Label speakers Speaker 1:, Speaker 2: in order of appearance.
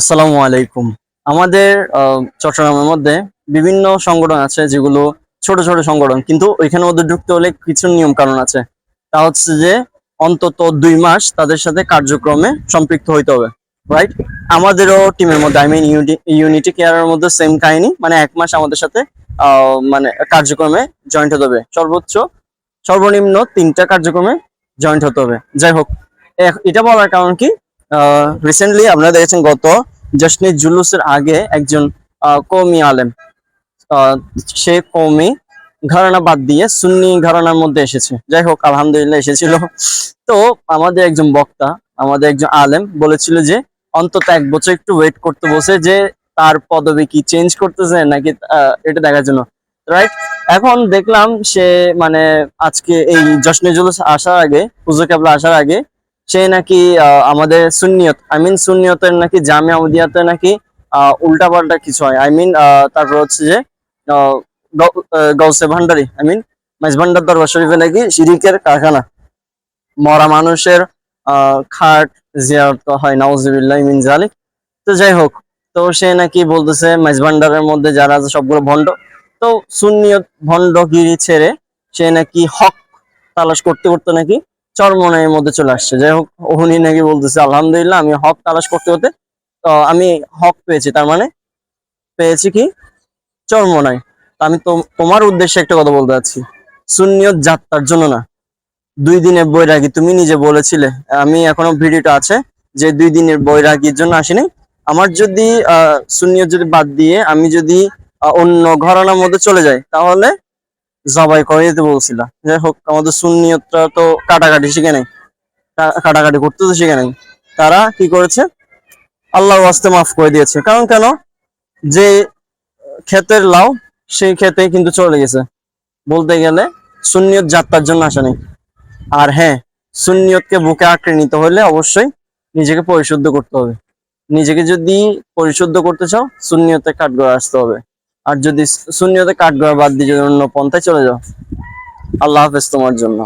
Speaker 1: আসসালামু আলাইকুম। আমাদের চট্টগ্রামের মধ্যে বিভিন্ন সংগঠন আছে যেগুলো ছোট ছোট সংগঠন, কিন্তু ওইখানে মধ্যে ঢুকতে হলে কিছু নিয়ম কারণ আছে। তা হচ্ছে যে অন্তত দুই মাস তাদের সাথে কার্যক্রমে সম্পৃক্ত হইতে হবে রাইট আমাদেরও টিমের মধ্যে আই মিন ইউনিটি কেয়ারের মধ্যে সেম কাহিনী মানে এক মাস আমাদের সাথে মানে কার্যক্রমে জয়েন্ট হতে হবে। সর্বোচ্চ, সর্বনিম্ন তিনটা কার্যক্রমে জয়েন্ট হতে হবে। যাই হোক এটা বলার কারণ কি? রিসেন্টলি আপনারা দেখেছেন গত জশ্নে জুলুসের আগে একজন কওমি আলেম সে কওমি ঘরানা বাদ দিয়ে সুন্নি ঘরানার মধ্যে এসেছে। যাই হোক, আলহামদুলিল্লাহ এসেছিল। তো আমাদের একজন বক্তা, আমাদের একজন আলেম বলেছিল যে, অন্তত এক বছর একটু ওয়েট করতে বসে যে তার পদবি কি চেঞ্জ করতেছে নাকি এটা দেখার জন্য। রাইট এখন দেখলাম সে মানে আজকে এই জশ্নে জুলুস আসার আগে, পুজো কেবলা আসার আগে সে নাকি আমাদের সুন্নিয়ত আই মিন সুন্নিয়তের নাকি জামিয়া উদিয়াতে নাকি উল্টা পাল্টা কিছু হয়। আই মিন তারপর হচ্ছে যে গৌসে ভান্ডারি আই মিন মাইজ ভান্ডার দরবার শরীফে নাকি শিরিকের কারখানা। মরা মানুষের খাট জিয়ারত হয়, নাউজুবিল্লাহ মিন জালিক তো যাই হোক, তো সে নাকি বলতেছে মাইজ ভান্ডারের মধ্যে যারা আছে সবগুলো ভণ্ড। তো সুন্নিয়ত ভণ্ডগিরি ছেড়ে সে নাকি হক তালাশ করতে করতে নাকি চরমনের মধ্যে চলে আসছে। যাই হোক, উনি নাকি বলতেছে, আলহামদুলিল্লাহ, আমি হক তালাশ করতে করতে, তো আমি হক পেয়েছি। তার মানে পেয়েছি কি? চরমনায় তো আমি তোমার উদ্দেশ্যে একটা কথা বলতে চাচ্ছি। সুন্নিয়ত যাত্রার জন্য না। দুই দিনের বৈরাগী, তুমি নিজে বলেছিলে, আমি এখনও ভিডিওটা আছে, যে দুই দিনের বৈরাগীর জন্য আসিনি। আমার যদি, আহ, সুন্নিয়ত যদি বাদ দিয়ে আমি যদি অন্য ঘরানার মধ্যে চলে যাই, তাহলে জবাই করে দিতে বলছিলাম যাই হোক, আমাদের সুন্নিয়তরা তো কাটাকাটি শিখে নেই। কাটাকাটি করতে তো শিখে নেই। তারা কি করেছে? আল্লাহর ওয়াস্তে মাফ করে দিয়েছে। কারণ কেন? যে ক্ষেতের লাউ, সেই ক্ষেতে কিন্তু চলে গেছে। বলতে গেলে, সুন্নিয়ত যাত্রার জন্য আসে নেই। আর হ্যাঁ সুন্নিয়তকে বুকে আঁকড়ে নিতে হলে অবশ্যই নিজেকে পরিশুদ্ধ করতে হবে। নিজেকে যদি পরিশুদ্ধ করতে চাও সুন্নিয়তে কাঠগড়া আসতে হবে। আর যদি শূন্যতে কাঠগড়া বাদ দিয়ে যদি অন্য পন্থায় চলে যাও, আল্লাহ হাফেজ তোমার জন্য।